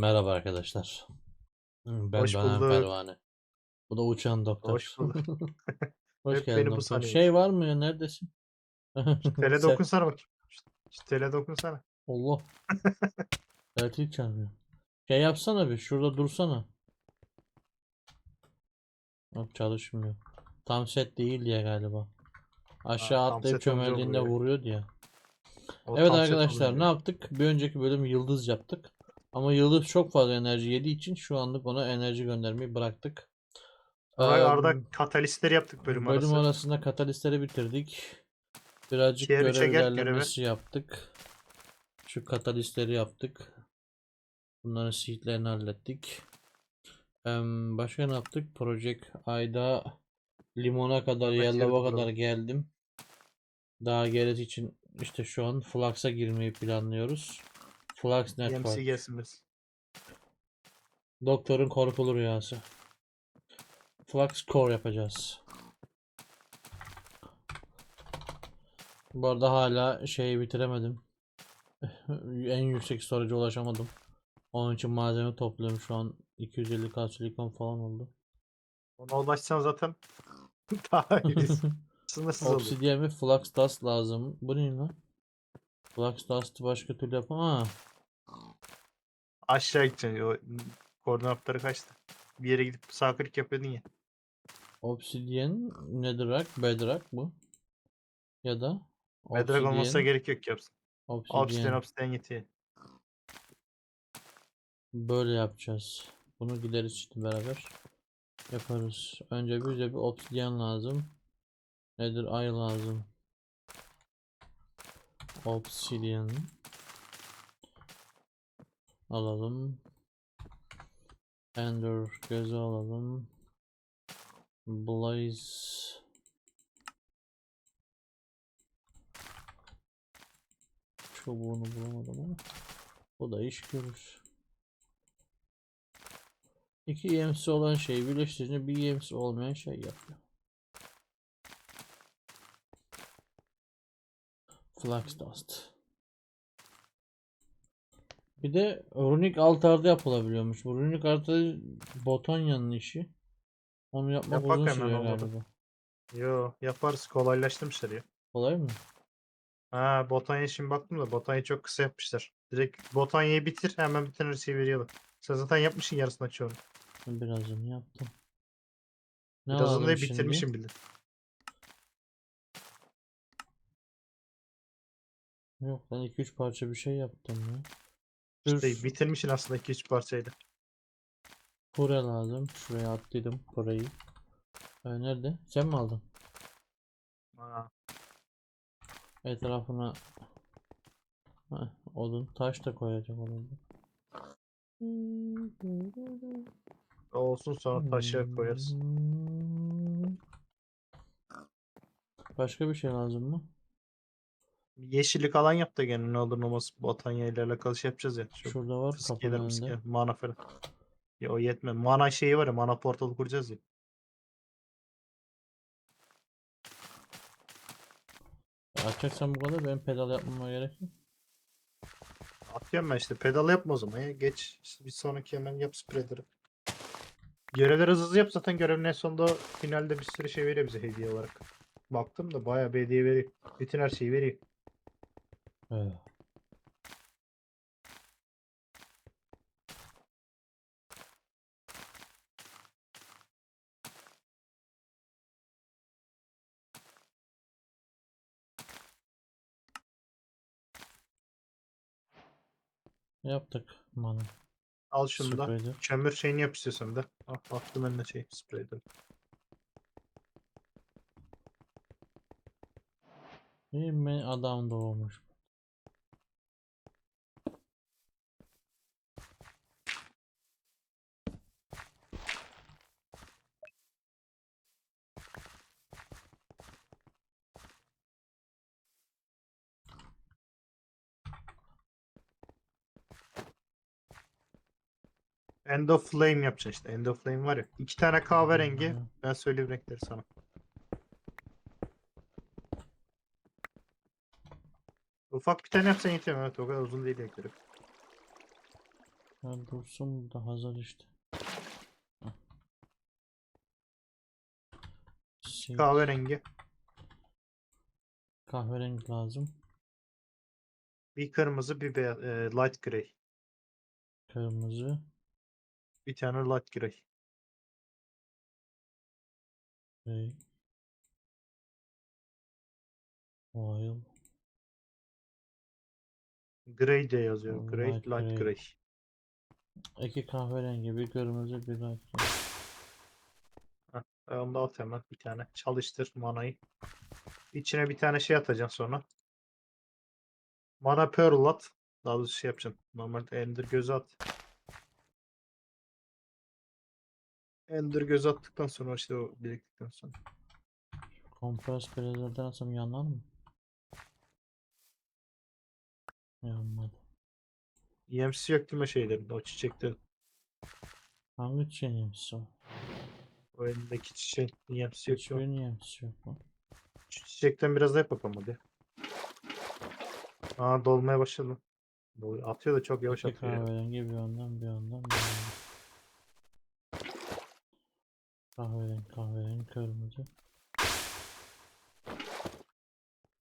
Merhaba arkadaşlar. Ben Hoş bulduk. Pervane. Bu da uçan doktor. Hoş bulduk. Hoş Hep geldin beni bu doktor. sanıyor. Şey var mı ya neredesin? Tele Sen- dokunsana bak. Şu Tele dokunsana. Allah. Elektrik çarpıyor. Şey yapsana bir şurada dursana. Yok çalışmıyor. Tam set değil diye galiba. Aşağı tam atlayıp set olunca çömeldiğinde vuruyor. vuruyor diye. O Evet tam set arkadaşlar oluyor. ne yaptık? Bir önceki bölüm yıldız yaptık. Ama yıldız çok fazla enerji yediği için şu anlık ona enerji göndermeyi bıraktık. Eee, arada katalistleri yaptık bölüm, bölüm arası. arasında katalistleri bitirdik. Birazcık Tier görev ilerlemesi yaptık. Şu katalistleri yaptık. Bunların seedlerini hallettik. Başka ne yaptık? Project ayda limona kadar, Yellow'a Yellow. kadar geldim. Daha gerisi için işte şu an Flux'a girmeyi planlıyoruz. Flux Network. biz. Doktorun korkulu rüyası. Flux Core yapacağız. Bu arada hala şeyi bitiremedim. en yüksek storage'a ulaşamadım. Onun için malzeme topluyorum şu an 250k silikon falan oldu. Ona ulaşsan zaten daha iyiyiz. Sınırsız olur. Obsidian ve Flux Dust lazım. Bu ne lan? Flux Dust'ı başka türlü yapamam. Ha. Aşağı gideceksin. O koordinatları kaçtı. Bir yere gidip sağ klik yapıyordun ya. Obsidian, Netherrack, Bedrock bu. Ya da Bedrock olmasına Obsidian, gerek yok ki yapsın. Obsidian Obsidian. obsidian yetiyor. Böyle yapacağız. Bunu gideriz işte beraber. Yaparız. Önce bize bir obsidian lazım. Nedir ay lazım. Obsidian. Alalım. Ender gözü alalım. Blaze. Çubuğunu bulamadım ama. Bu da iş görür. İki EMC olan şeyi birleştirince bir EMC olmayan şey yapıyor. Flux Dust. Bir de Runic altarda yapılabiliyormuş. Bu Runic altarı Botanya'nın işi. Onu yapmak Yapak uzun hemen sürüyor olmadı. galiba. Yo yaparız. Kolaylaştırmışlar ya. Kolay mı? Ha Botanya şimdi baktım da Botanya'yı çok kısa yapmışlar. Direkt Botanya'yı bitir hemen bütün her şeyi veriyorlar. Sen zaten yapmışsın yarısını açıyorum. Birazını yaptım. Ne Birazını alalım da şimdi? bitirmişim bile. Yok lan 2-3 parça bir şey yaptım ya. İşte Dur. bitirmişsin aslında 2-3 parçayla. Kure lazım. Şuraya attıydım kureyi. Ee, nerede? Sen mi aldın? Ha, Etrafına Heh, odun taş da koyacağım oraya. o olsun sonra taşa koyarız. Başka bir şey lazım mı? Yeşillik alan yap da gene ne olur ne olmaz Botanya ile alakalı şey yapacağız ya. Şu Şurada var kapının önünde. mıskiye, mana falan. Ya o yetme. Mana şeyi var ya mana portalı kuracağız ya. Açacaksan bu kadar benim pedal yapmama gerek yok. Atıyorum ben işte pedal yapma o zaman ya. Geç işte bir sonraki hemen yap spreader'ı. Görevleri hızlı hızlı yap zaten görevin en sonunda finalde bir sürü şey veriyor bize hediye olarak. Baktım da bayağı bir hediye veriyor. Bütün her şeyi veriyor. Evet. Yaptık mana. Al şunu da. Kömür şeyini yap istiyorsan da. Ah, attım önüne şey spreader. İyi ben adam doğmuş. End of Flame yapacaksın işte. End of Flame var ya. İki tane kahverengi. Hı. Ben söyleyeyim renkleri sana. Ufak bir tane yapsan yetiyor. Evet o kadar uzun değil renkleri. Ya dursun burada hazır işte. Şey, Kahverengi. kahverengi lazım. Bir kırmızı bir beyaz. e, light grey. Kırmızı. Bir tane light grey. Grey. Wild. Grey de yazıyor. Hmm, Grey, light light grey. grey. İki kahverengi, bir kırmızı, bir light grey. E, Onu da at hemen bir tane. Çalıştır manayı. İçine bir tane şey atacaksın sonra. Mana Pearl at. Daha doğrusu şey yapacaksın. Normalde Ender gözü at. Ender gözü attıktan sonra işte o biriktikten sonra. Kompres prezerden atsam yanar mı? Yanmadı. EMC mi şeylerinde o çiçekte Hangi çiğneymiş o? o elindeki çiçek EMC yok. Hiçbir niyemsi yok mu? Şu çiçekten biraz da yap bakalım hadi. Aa dolmaya başladı. Atıyor da çok yavaş atıyor. ya. kahverengi bir yandan bir yandan bir yandan. Kahverengi kahverengi kırmızı.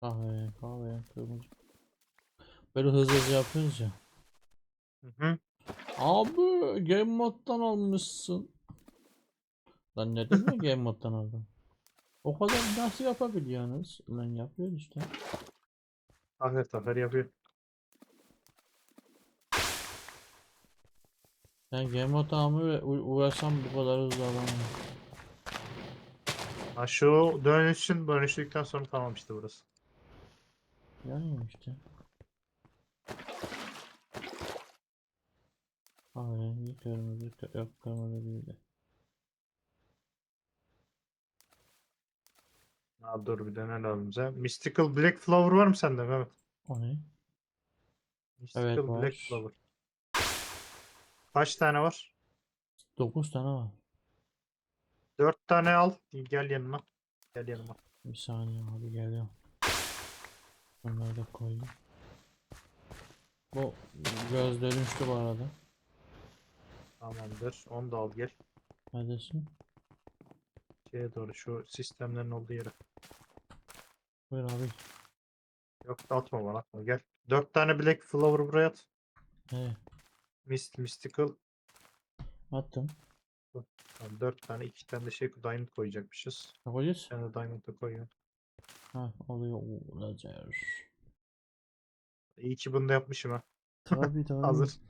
Kahverengi kahverengi kırmızı. Böyle hızlı hızlı yapıyoruz ya. Hı hı. Abi Game Mode'dan almışsın. Lan ne demek Game Mode'dan aldım? O kadar nasıl yapabiliyorsunuz? Lan yapıyoruz işte. Afer tafer yapıyor. Mode almaya uğra- uğraşsam bu kadar hızlı alamam. Ha şu dönüşün dönüştükten sonra tamam işte burası. Yani işte. Kahverengi kırmızı kı- yok kırmızı değil de. Ha dur bir de ne lazım bize? Mystical Black Flower var mı sende Mehmet? O ne? Mystical var. Black Flower. Kaç tane var? 9 tane var. 4 tane al. Gel yanıma. Gel yanıma. Bir saniye abi geliyorum. Bunları da koyayım. Bu göz dönüştü bu arada. Tamamdır. Onu da al gel. Neredesin? Şeye doğru şu sistemlerin olduğu yere. Buyur abi. Yok atma bana atma gel. 4 tane Black Flower buraya at. He, Mist, Mystical. attım. Tamam, 4 tane 2 tane de şey Diamond koyacakmışız. Ne koyacağız? Tane de Diamond da koyuyor. Ha oluyor. Lazer. İyi ki bunu da yapmışım ha. Tabii tabii. Hazır.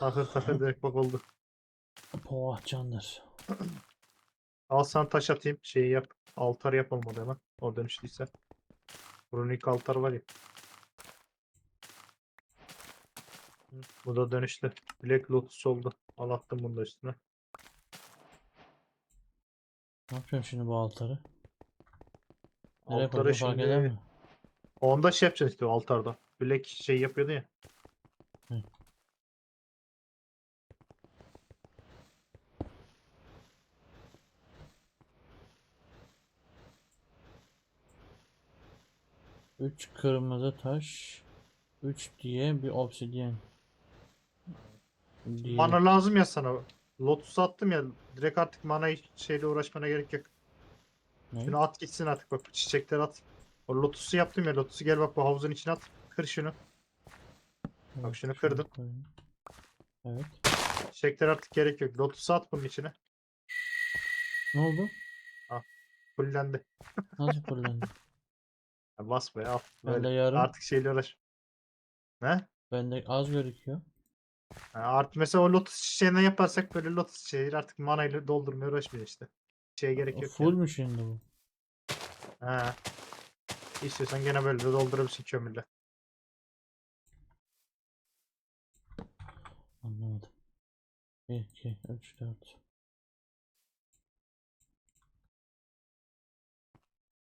Takır takır direkt bak oldu. Poğaçandır. Al sana taş atayım. Şeyi yap. Altar yap olmadı hemen. O dönüştüyse. Runik altar var ya. Hı, Bu da dönüştü. Black Lotus oldu. Al attım bunu da üstüne. Ne yapıyorum şimdi bu altarı? Nereye eder şimdi onda şey yapacaksın işte altarda. Black şey yapıyordu ya. Hı. Üç kırmızı taş. Üç diye bir obsidyen. Mana lazım ya sana. Lotus attım ya. Direkt artık mana şeyle uğraşmana gerek yok. Ne? Şunu at gitsin artık bak. bu Çiçekleri at. O Lotus'u yaptım ya. Lotus'u gel bak bu havuzun içine at. Kır şunu. Evet, şunu kırdım. koyayım. Evet. Çiçekler artık gerek yok. Lotus'u at bunun içine. Ne oldu? Fullendi. Nasıl fırlandı? Ya bas be al. Böyle. yarım. Artık şeyle uğraş. Ne? Bende az gözüküyor. Ha, artık mesela o lotus çiçeğinden yaparsak böyle lotus çiçeği artık mana ile doldurmaya uğraşmıyor işte. Şeye gerek yok. full mü şimdi bu? Yani. Ha. İstiyorsan gene böyle de doldurabilirsin kömürle. Anlamadım. 1, 2, 3, 4.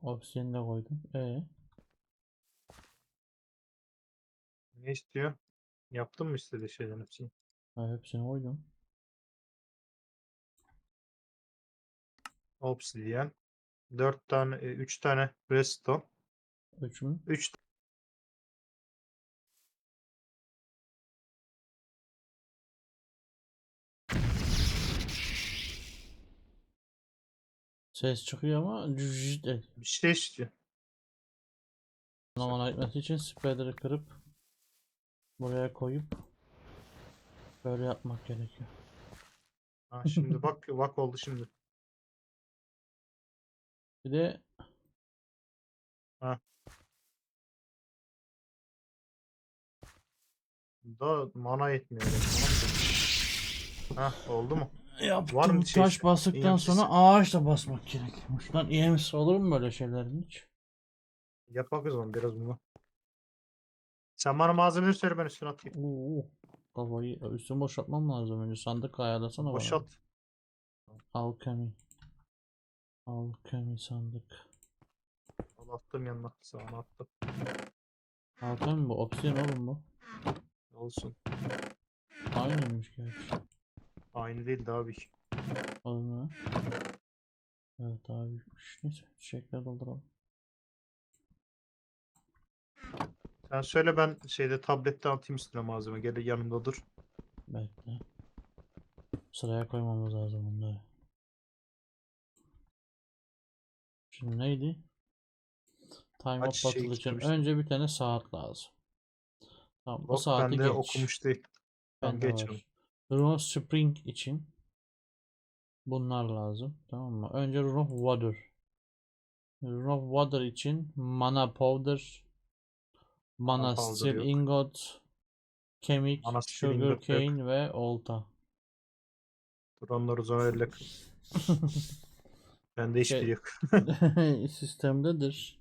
Obsidian de koydum. E Ne istiyor? Yaptın mı istediği şeylerin hepsini? Ha, hepsini oydum. Obsidian. 4 tane, e, 3 tane redstone. 3 mü? 3 Ses çıkıyor ama cücücü. Bir şey istiyor. Anlamana gitmesi için spreader'ı kırıp buraya koyup böyle yapmak gerekiyor. Ha şimdi bak bak oldu şimdi. Bir de Da mana yetmiyor. mı? Ha oldu mu? yaptım bir şey taş işte? bastıktan EMC 'si. sonra ağaç da basmak gerekiyormuş. Lan EMS olur mu böyle şeylerin hiç? Yapak o zaman biraz bunu. Sen bana malzemeleri söyle ben üstüne atayım. Oo, kafayı üstümü boşaltmam lazım önce sandık ayarlasana bana. Boşalt. Alchemy. Alchemy sandık. Al attım yanına. Sağına attım. Alchemy bu obsidian oğlum bu. Olsun. Aynıymış gerçi. Aynı değil daha büyük. Oğlum ya. Evet abi. Neyse çiçekler dolduralım. Sen söyle ben şeyde tablette atayım üstüne malzeme. Gel yanımda dur. Bekle. Sıraya koymamız lazım bunları. Şimdi neydi? Time Aç of şey battle için istemiştim. önce bir tane saat lazım. Tamam o Bak saati bende geç. okumuş değil. Tamam Bende geç var. Rune of Spring için bunlar lazım. Tamam mı? Önce Rune of Water. Rune of Water için Mana Powder, Mana powder Steel yok. Ingot, Kemik, Mana Steel Sugar Ingot yok. Cane ve Olta. Dur onları zaman elle. Bende hiçbir Şey- yok. Sistemdedir.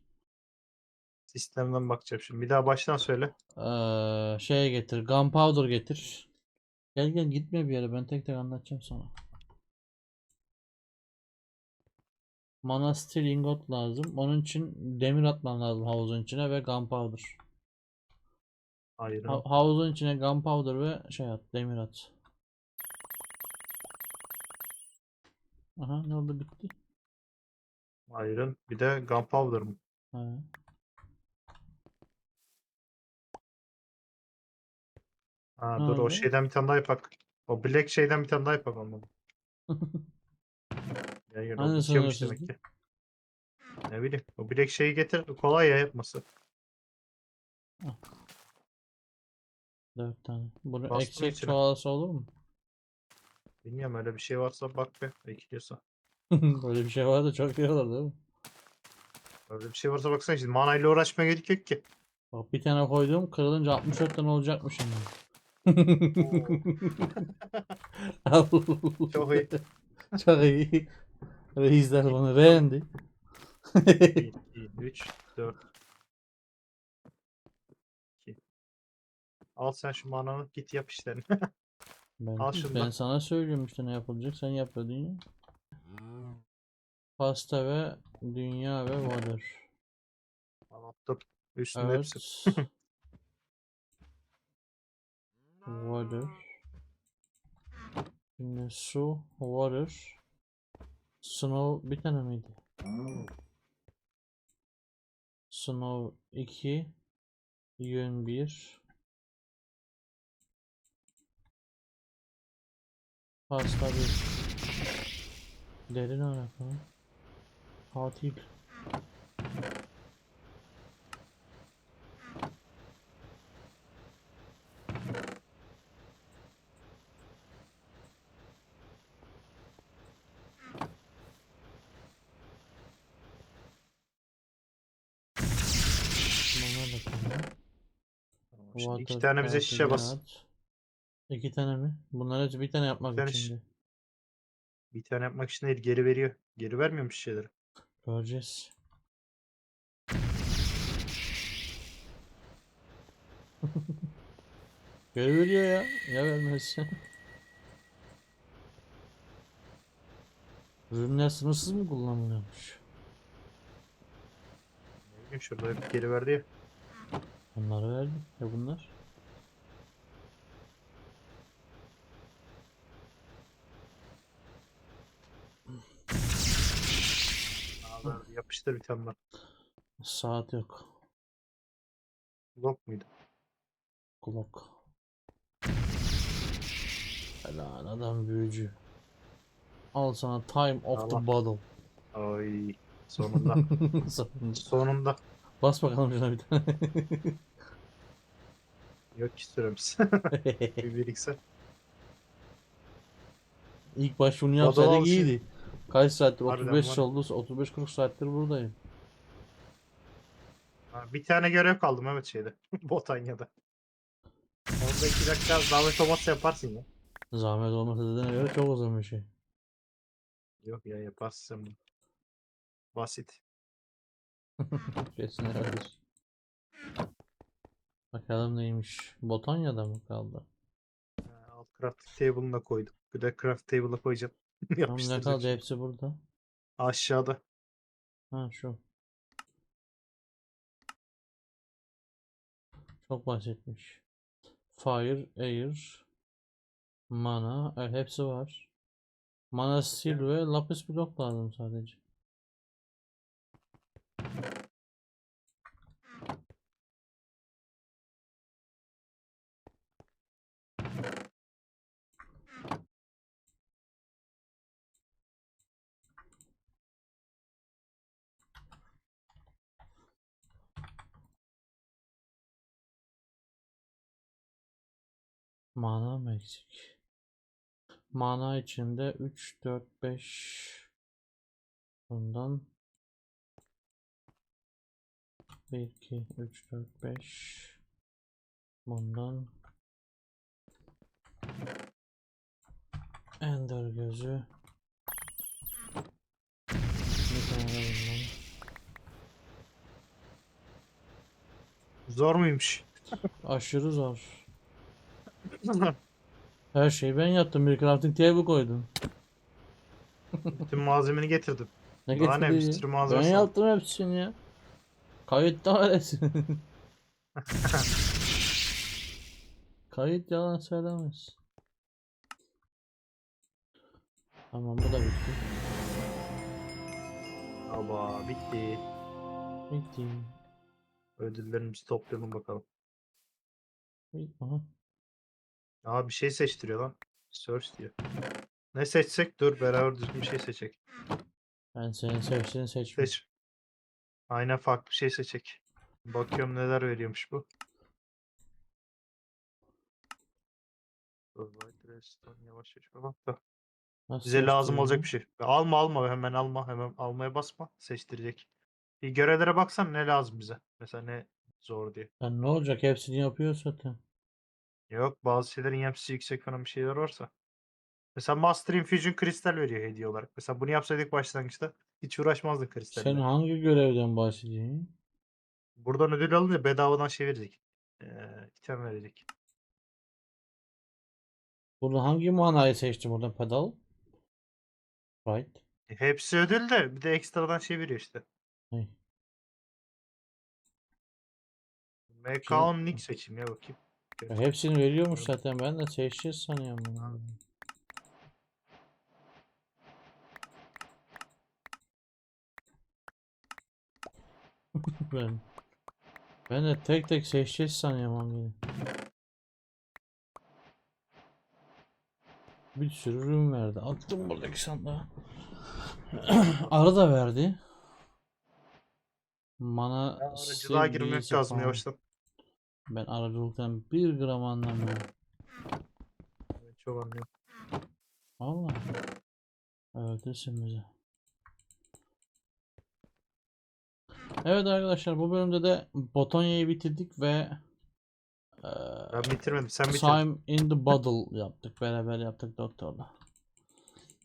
Sistemden bakacağım şimdi. Bir daha baştan söyle. Ee, şeye getir. Gunpowder getir. Gel gel gitme bir yere. Ben tek tek anlatacağım sana. Mana Steel Ingot lazım. Onun için demir atman lazım havuzun içine ve Gunpowder. Hayır. Ha- havuzun içine Gunpowder ve şey at. Demir at. Aha ne oldu bitti. Hayırın. Bir de gunpowder mı? Ha. Ha Ne dur o şeyden bir tane daha yapak. O black şeyden bir tane daha yapak olmadı. Ya Hani demek ki. Ne bileyim. O black şeyi getir. Kolay ya yapması. Dört tane. Bunu Bastım eksik içine. çoğalası olur mu? Bilmiyorum öyle bir şey varsa bak be. Ekliyorsa. Böyle bir şey var da çok iyi olur değil mi? Öyle bir şey varsa baksana şimdi manayla uğraşmaya gerek yok ki. Bak bir tane koydum kırılınca 64 tane olacakmış şimdi. Çok iyi. Çok iyi. Reisler bunu beğendi. 1, 2, 3, 4. Al sen şu mananı git yap işlerini. Ben, Al şunu da. ben sana söylüyorum işte ne yapılacak sen yapıyordun ya. Pasta ve dünya ve water. Anlattım. Üstünde Evet. hepsi. water. Şimdi su, water. Snow bir tane miydi? Snow 2 Yön 1 Pasta 1 Derin alakalı tamam. Şimdi iki tane bize şişe bas. İki tane mi? Bunlar hepsi bir tane yapmak Bir tane için de. Bir tane yapmak için değil geri veriyor. Geri vermiyormuş şeyleri. Göreceğiz. Geri veriyor ya. Ya vermezse. Ürünler sınırsız mı kullanılıyormuş? Ne bileyim şurada hep geri verdi ya. Onları verdi. Ya bunlar? Aa, bir tane daha. Saat yok. Lock muydu? Clock. Helal adam büyücü. Al sana time of the Allah. battle. Ay sonunda. Sonunda. sonunda. Bas bakalım şuna bir tane. Yok ki süremiz. bir birikse. İlk baş bunu yapsaydık iyiydi. Kaç saattir? Harbiden 35 var. oldu. 35-40 saattir buradayım. Ha, bir tane görev kaldım evet şeyde. Botanya'da. Orada iki dakika davet olmazsa yaparsın ya. Zahmet olmasa dediğine göre çok uzun bir şey. Yok ya yaparsın. Basit. Kesin öyledir. Bakalım neymiş. Botanya'da mı kaldı? Ha, Alt crafting table'ını da koydum. Bir de craft table'a koyacağım. Tam ne kaldı? Hepsi burada. Aşağıda. Ha şu. Çok basitmiş. Fire, air, mana. Evet hepsi var. Mana steel ve lapis blok lazım sadece. Mana mı eksik? Mana içinde 3, 4, 5 bundan 1, 2, 3, 4, 5 bundan Ender gözü. Bir tane de bundan. Zor muymuş? aşırı zor her şeyi ben yaptım bir crafting table koydum Bütün malzemeni getirdim. ne Daha ne, bir getirdi sürü malzeme ben yaptım hepsini ya kayıtta var hepsi Kayıt yalan söylemez. Tamam bu da bitti. Aba bitti. Bitti. Ödüllerimizi toplayalım bakalım. Bit- Aha. Aa bir şey seçtiriyor lan. Search diyor. Ne seçsek? Dur beraber düzgün bir şey seçecek. Ben senin seçtiğini seçmiş. Seç. Aynen farklı bir şey seçecek. Bakıyorum neler veriyormuş bu. Yavaş yavaş falan da. Nasıl Bize lazım olacak bir şey. Alma alma hemen alma hemen almaya basma seçtirecek. Bir görevlere baksan ne lazım bize. Mesela ne zor diye. Yani ne olacak hepsini yapıyor zaten. Yok bazı şeylerin yapısı yüksek falan bir şeyler varsa. Mesela Master Infusion kristal veriyor hediye olarak. Mesela bunu yapsaydık başlangıçta hiç uğraşmazdın kristalle. Sen hangi görevden bahsediyorsun? Buradan ödül alınca bedavadan şey verecek. Ee, item verecek. Burada hangi manayı seçtim buradan pedal? Right. E, Hepsi ödül de bir de ekstradan şey veriyor işte. Hey. Mekaon Nick seçeyim ya bakayım. Hepsini veriyormuş zaten ben de seçeceğiz sanıyorum. bunu. ben ben de tek tek seçeceğiz sanıyorum hangini. Bir sürü ürün verdi. Attım buradaki sandığa. Arı da verdi. Mana Ya Aracılığa girmek lazım yavaştan. Ben aracılıktan bir gram anlamıyorum. Ben Çok anlıyorum. Valla. Öldürsün bizi. Evet arkadaşlar bu bölümde de Botonya'yı bitirdik ve eee, Ben bitirmedim. Sen bitirdin. Time in the Bottle yaptık. Beraber yaptık doktorla.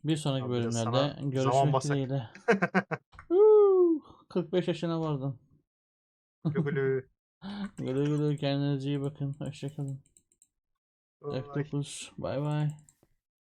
Bir sonraki Abi bölümlerde görüşmek dileğiyle. Huu, 45 yaşına vardım. Gülü. Güle güle kendinize iyi bakın. Hoşçakalın. Bye. F9. Bay bay.